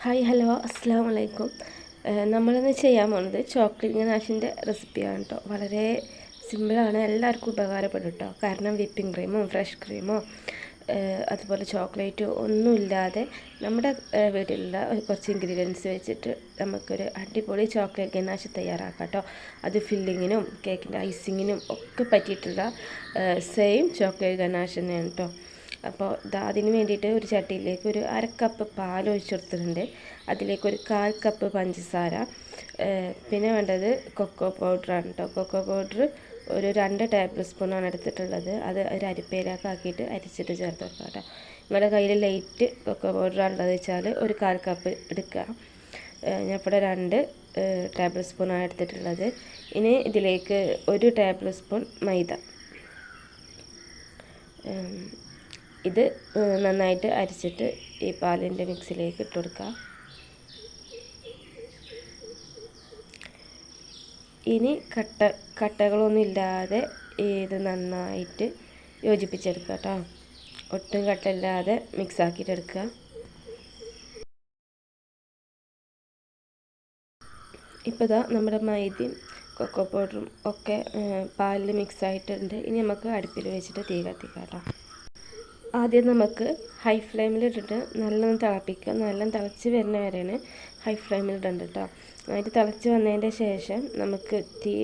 Hi hello അസ്സാം വലൈക്കും നമ്മളിന്ന് ചെയ്യാൻ പോകുന്നത് ചോക്ലേറ്റ് ഗനാഷിന്റെ റെസിപ്പിയാണ് കേട്ടോ വളരെ സിമ്പിളാണ് എല്ലാവർക്കും ഉപകാരപ്പെടും കേട്ടോ കാരണം വിപ്പിംഗ് ക്രീമോ ഫ്രഷ് ക്രീമോ അതുപോലെ ചോക്ലേറ്റോ ഒന്നുമില്ലാതെ നമ്മുടെ വീട്ടിലുള്ള കുറച്ച് ഇൻഗ്രീഡിയൻസ് വെച്ചിട്ട് നമുക്കൊരു അടിപൊളി ചോക്ലേറ്റ് ഗനാഷ് തയ്യാറാക്കാം കേട്ടോ അത് ഫില്ലിങ്ങിനും കേക്കിന്റെ ഐസിങ്ങിനും ഒക്കെ പറ്റിയിട്ടുള്ള സെയിം ചോക്ലേറ്റ് ഗനാഷ് തന്നെയാണ് കേട്ടോ അപ്പോൾ അതിന് വേണ്ടിയിട്ട് ഒരു ചട്ടിയിലേക്ക് ഒരു അര കപ്പ് പാൽ ഒഴിച്ചെടുത്തിട്ടുണ്ട്. അതിലേക്ക് ഒരു കാൽ കപ്പ് പഞ്ചസാര പിന്നെ വേണ്ടത് കൊക്കോ പൗഡറാണ് കേട്ടോ കൊക്കോ പൗഡർ ഒരു രണ്ട് ടേബിൾ സ്പൂണാണ് എടുത്തിട്ടുള്ളത്. അത് ഒരു അരിപ്പയിലേക്ക് ആക്കിയിട്ട് അരിച്ചിട്ട് ചേർത്ത് വെക്കുക കേട്ടോ നിങ്ങളുടെ കയ്യിൽ ലൈറ്റ് കൊക്കോ പൗഡർ ഉള്ളത് വെച്ചാൽ ഒരു കാൽ കപ്പ് എടുക്കുക. ഞാൻ ഇവിടെ രണ്ട് ടേബിൾ സ്പൂണാണ് എടുത്തിട്ടുള്ളത്. ഇനി ഇതിലേക്ക് ഒരു ടേബിൾ സ്പൂൺ മൈദ. ഇത് നന്നായിട്ട് അരിച്ചിട്ട് ഈ പാലിന്റെ മിക്സിലേക്ക് ഇട്ട് കൊടുക്കാം ഇനി കട്ട കട്ടകളൊന്നും ഇല്ലാതെ ഇത് നന്നായിട്ട് യോജിപ്പിച്ചെടുക്കുക കേട്ടോ. ഒട്ടും കട്ടയില്ലാതെ മിക്സ് ആക്കിയിട്ട് എടുക്കുക ഇപ്പോൾ ഇതാ നമ്മുടെ മൈദയും കൊക്കോ പൗഡറും ഒക്കെ പാലിൽ മിക്സ് ആയിട്ടുണ്ട് ഇനി നമുക്ക് അടുപ്പിൽ വെച്ചിട്ട് തീ കത്തിക്കാം കേട്ടോ. ആദ്യം നമുക്ക് ഹൈ ഫ്ലെയിമിലിട്ടിട്ട് നല്ലോണം തിളപ്പിക്കുക. നല്ലോണം തിളച്ച് വരുന്ന വരെയാണ് ഹൈ ഫ്ലെയിമിൽ ഇടേണ്ടത് കേട്ടോ നന്നായിട്ട് തിളച്ച് വന്നതിന്റെ ശേഷം നമുക്ക് തീ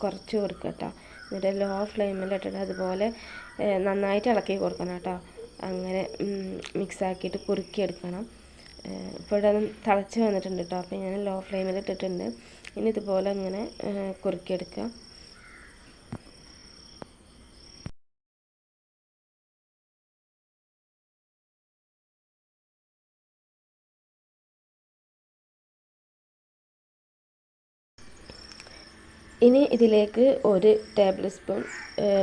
കുറച്ച് കൊടുക്കുക കേട്ടോ എന്നിട്ട് ലോ ഫ്ലെയിമിലിട്ടിട്ട് അതുപോലെ നന്നായിട്ട് ഇളക്കി കൊടുക്കണം കേട്ടോ അങ്ങനെ മിക്സാക്കിയിട്ട് കുറുക്കിയെടുക്കണം. ഇപ്പോൾ ഇവിടെ തിളച്ച് വന്നിട്ടുണ്ട് കേട്ടോ അപ്പോൾ ഞാൻ ലോ ഫ്ലെയിമിൽ ഇട്ടിട്ടുണ്ട്. ഇനി ഇതുപോലെ ഇങ്ങനെ കുറുക്കിയെടുക്കുക. ഇനി ഇതിലേക്ക് ഒരു ടേബിൾ സ്പൂൺ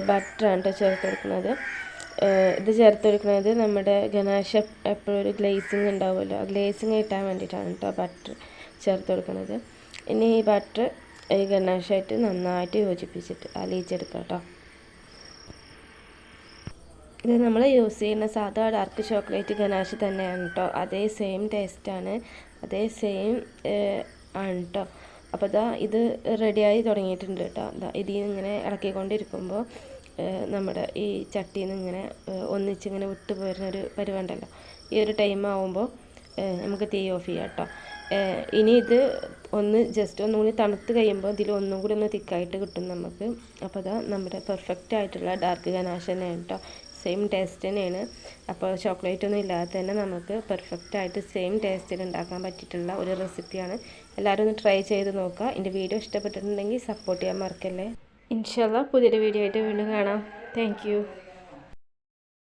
ബട്ടറാണ് ചേർത്ത് കൊടുക്കുന്നത്. ഇത് ചേർത്ത് കൊടുക്കുന്നത് നമ്മുടെ ഗണേശ എപ്പോഴും ഒരു ഗ്ലേസിങ് ഉണ്ടാവുമല്ലോ. ഗ്ലേസിങ് കിട്ടാൻ വേണ്ടിയിട്ടാണ് കേട്ടോ ബട്ടർ ചേർത്ത് കൊടുക്കുന്നത്. ഇനി ഈ ബട്ടർ ഈ ഗണേശമായിട്ട് നന്നായിട്ട് യോജിപ്പിച്ചിട്ട് അലിയിച്ചെടുക്കാം കേട്ടോ ഇത് നമ്മൾ യൂസ് ചെയ്യുന്ന സാധാ ഡാർക്ക് ചോക്ലേറ്റ് ഗനാശ് തന്നെയാണ് കേട്ടോ അതേ സെയിം ടേസ്റ്റാണ് അതേ സെയിം ആണ് കേട്ടോ അപ്പോൾ ഇതാ ഇത് റെഡിയായി തുടങ്ങിയിട്ടുണ്ട് കേട്ടോ. ഇതാ ഇതിൽ ഇങ്ങനെ ഇളക്കിക്കൊണ്ടിരിക്കുമ്പോൾ നമ്മുടെ ഈ ചട്ടിയിൽ നിന്ന് ഇങ്ങനെ ഒന്നിച്ചിങ്ങനെ വിട്ടു പോരുന്നൊരു പരിവുണ്ടല്ലോ ഈ ഒരു ടൈം ആവുമ്പോൾ നമുക്ക് തീ ഓഫ് ചെയ്യാം കേട്ടോ. ഇനി ഇത് ഒന്ന് ജസ്റ്റ് ഒന്നുകൂടി തണുത്ത് കഴിയുമ്പോൾ ഇതിൽ ഒന്നും കൂടി ഒന്ന് തിക്കായിട്ട് കിട്ടും നമുക്ക്. അപ്പോൾ അതാ നമ്മുടെ പെർഫെക്റ്റ് ആയിട്ടുള്ള ഡാർക്ക് ഗനാഷ് തന്നെയാണ് കേട്ടോ. സെയിം ടേസ്റ്റ് തന്നെയാണ്. അപ്പോൾ ചോക്ലേറ്റ് ഒന്നും ഇല്ലാതെ തന്നെ നമുക്ക് പെർഫെക്റ്റായിട്ട് സെയിം ടേസ്റ്റിൽ ഉണ്ടാക്കാൻ പറ്റിയിട്ടുള്ള ഒരു റെസിപ്പിയാണ് എല്ലാവരും ഒന്ന് ട്രൈ ചെയ്ത് നോക്കുക. എന്റെ വീഡിയോ ഇഷ്ടപ്പെട്ടിട്ടുണ്ടെങ്കിൽ സപ്പോർട്ട് ചെയ്യാൻ മറക്കല്ലേ. ഇൻഷല്ല പുതിയൊരു വീഡിയോ ആയിട്ട് വീണ്ടും കാണാം. താങ്ക്